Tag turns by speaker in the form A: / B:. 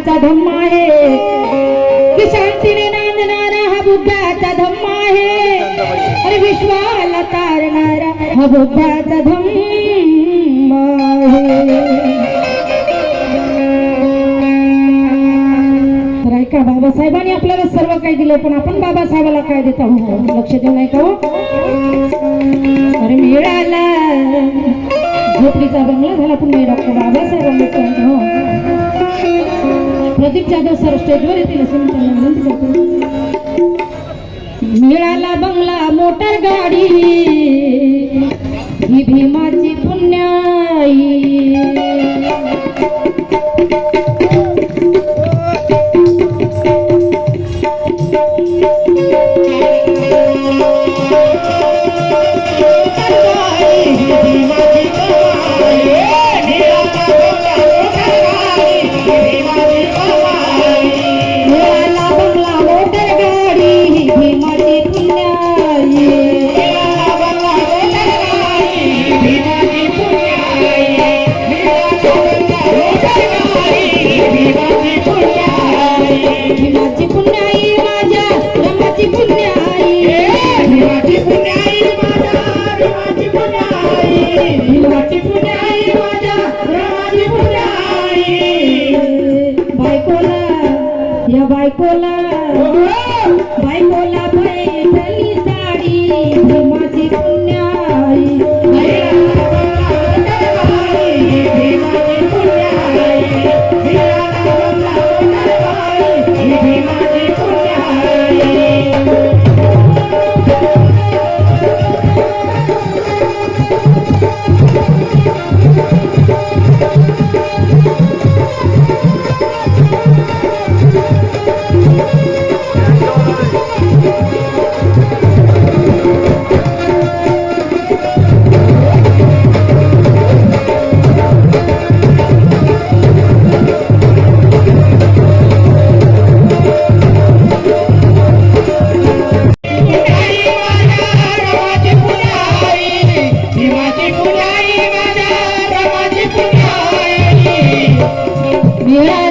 A: बुग्गाचा नांदणारा धम्मा आहे. की शांतीने नांदणारा हा बुग्गाचा धम्मा आहे. अरे विश्वाला तारणारा हा बुग्गाचा धम्मा आहे. तर ऐका बाबासाहेबांनी आपल्याला सर्व काही दिले पण आपण बाबासाहेबाला काय देत आहोत? लक्ष देऊ नाही का हो. अरे मिळाला. झोपडीचा बंगला झाला पण डॉक्टर बाबासाहेबांनी. जाधव सर स्टेजवर येतील असं मी त्यांना विनंती करतो मिळाला बंगला मोटर गाडी. ही भीमाची पुण्याई. भीमाची पुण्याई भीमाची Thank you. Yeah.